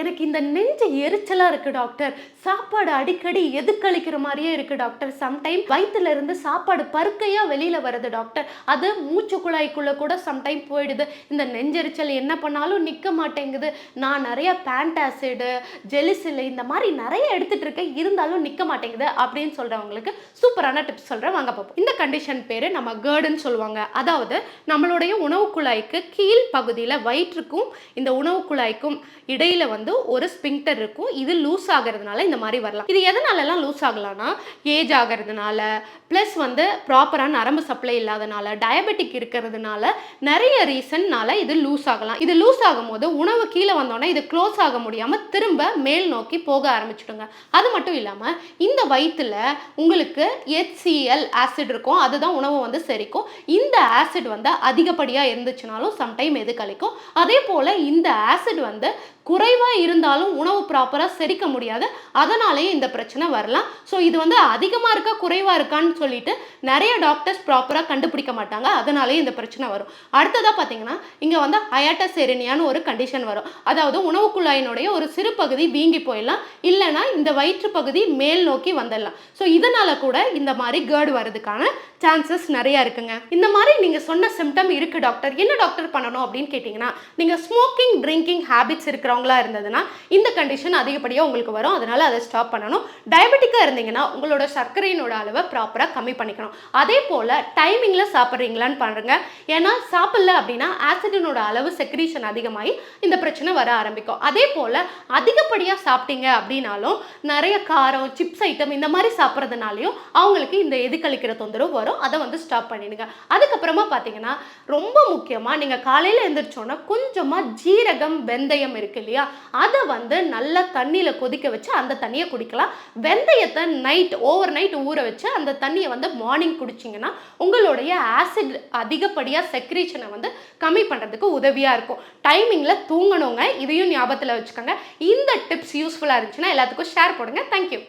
எனக்கு இந்த நெஞ்சு எரிச்சலாக இருக்குது டாக்டர். சாப்பாடு அடிக்கடி எதுக்களிக்கிற மாதிரியே இருக்குது டாக்டர். சம்டைம் வயிற்றுல இருந்து சாப்பாடு பருக்கையாக வெளியில் வருது டாக்டர். அது மூச்சு குழாய்க்குள்ளே கூட சம்டைம் போயிடுது. இந்த நெஞ்செரிச்சல் என்ன பண்ணாலும் நிற்க மாட்டேங்குது. நான் நிறைய பேண்டாசிடு ஜெலிசில் இந்த மாதிரி நிறைய எடுத்துட்டு இருக்கேன். இருந்தாலும் நிற்க மாட்டேங்குது அப்படின்னு சொல்கிறவங்களுக்கு சூப்பரான டிப்ஸ் சொல்கிறேன் வாங்க பார்ப்போம். இந்த கண்டிஷன் பேர் நம்ம கேர்டுன்னு சொல்லுவாங்க. அதாவது நம்மளுடைய உணவு குழாய்க்கு கீழ் பகுதியில் வயிற்றுக்கும் இந்த உணவு குழாய்க்கும் இடையில வந்து ஒரு ஸ்பிங்டர் இருக்கும். இது லூஸ் ஆகிறதுனால இந்த மாதிரி வரலாம். இது எதனாலலாம் லூஸ் ஆகலாம்னா ஏஜ் ஆகிறதுனால ப்ளஸ் வந்து ப்ராப்பராக நரம்பு சப்ளை இல்லாதனால டயபெட்டிக் இருக்கிறதுனால நிறைய ரீசன்னால இது லூஸ் ஆகலாம். இது லூஸ் ஆகும்போது உணவு கீழே வந்தோடனே இது க்ளோஸ் ஆக முடியாமல் திரும்ப மேல் நோக்கி போக ஆரம்பிச்சிடுங்க. அது மட்டும் இல்லாமல் இந்த வயிற்றுல உங்களுக்கு ஹெச்சிஎல் ஆசிட் இருக்கும். அதுதான் உணவு வந்து செரிக்கும். இந்த ஆசிட் வந்து அதிகப்படியாக இருந்துச்சுனாலும் சம்டைம் எது கழிக்கும். அதே போல் இந்த ஆசிட் வந்து குறைவாக இருந்தாலும் உணவு ப்ராப்பராக செரிக்க முடியாது. அதனாலேயே இந்த பிரச்சனை வரலாம். ஸோ இது வந்து அதிகமாக இருக்கா குறைவாக இருக்கான்னு சொல்லிட்டு நிறைய டாக்டர்ஸ் ப்ராப்பராக கண்டுபிடிக்க மாட்டாங்க. அதனாலேயே இந்த பிரச்சனை வரும். அடுத்ததாக பார்த்தீங்கன்னா இங்கே வந்து அயாட்டசெரினியான்னு ஒரு கண்டிஷன் வரும். அதாவது உணவு குழாயினுடைய ஒரு சிறு பகுதி வீங்கி போயிடலாம். இல்லைன்னா இந்த வயிற்று பகுதி மேல் நோக்கி வந்துடலாம். ஸோ இதனால் கூட இந்த மாதிரி கேர்டு வர்றதுக்கான சான்சஸ் நிறையா இருக்குங்க. இந்த மாதிரி நீங்கள் சொன்ன சிம்டம் இருக்குது டாக்டர் என்ன டாக்டர் பண்ணணும் அப்படின்னு கேட்டிங்கன்னா நீங்கள் ஸ்மோக்கிங் ட்ரிங்கிங் ஹேபிட்ஸ் இருக்கிறவங்களா இருந்தது இருந்ததுன்னா இந்த கண்டிஷன் அதிகப்படியாக உங்களுக்கு வரும். அதனால அதை ஸ்டாப் பண்ணணும். டயபெட்டிக்காக இருந்தீங்கன்னா உங்களோட சர்க்கரையினோட அளவை ப்ராப்பராக கம்மி பண்ணிக்கணும். அதே போல் டைமிங்கில் சாப்பிட்றீங்களான்னு பாருங்க. ஏன்னா சாப்பிடல அப்படின்னா ஆசிடினோட அளவு செக்ரீஷன் அதிகமாகி இந்த பிரச்சனை வர ஆரம்பிக்கும். அதே போல் அதிகப்படியாக சாப்பிட்டீங்க அப்படின்னாலும் நிறைய காரம் சிப்ஸ் ஐட்டம் இந்த மாதிரி சாப்பிட்றதுனாலையும் அவங்களுக்கு இந்த எதுக்களிக்கிற தொந்தரவு வரும். அதை வந்து ஸ்டாப் பண்ணிடுங்க. அதுக்கப்புறமா பார்த்தீங்கன்னா ரொம்ப முக்கியமாக நீங்கள் காலையில் எழுந்திரிச்சோன்னா கொஞ்சமாக ஜீரகம் வெந்தயம் இருக்கு இல்லையா? அதை வந்து நல்லா தண்ணியில் கொதிக்க வச்சு அந்த தண்ணியை குடிக்கலாம். வெந்தயத்தை நைட் ஓவர் நைட் ஊற வச்சு அந்த தண்ணியை வந்து மார்னிங் குடிச்சிங்கன்னா உங்களுடைய ஆசிட் அதிகப்படியாக செக்ரீஷனை வந்து கம்மி பண்ணுறதுக்கு உதவியாக இருக்கும். டைமிங்கில் தூங்கணுங்க. இதையும் ஞாபகத்தில் வச்சுக்கோங்க. இந்த டிப்ஸ் யூஸ்ஃபுல்லாக இருந்துச்சுன்னா எல்லாத்துக்கும் ஷேர் பண்ணுங்கள் தேங்க்யூ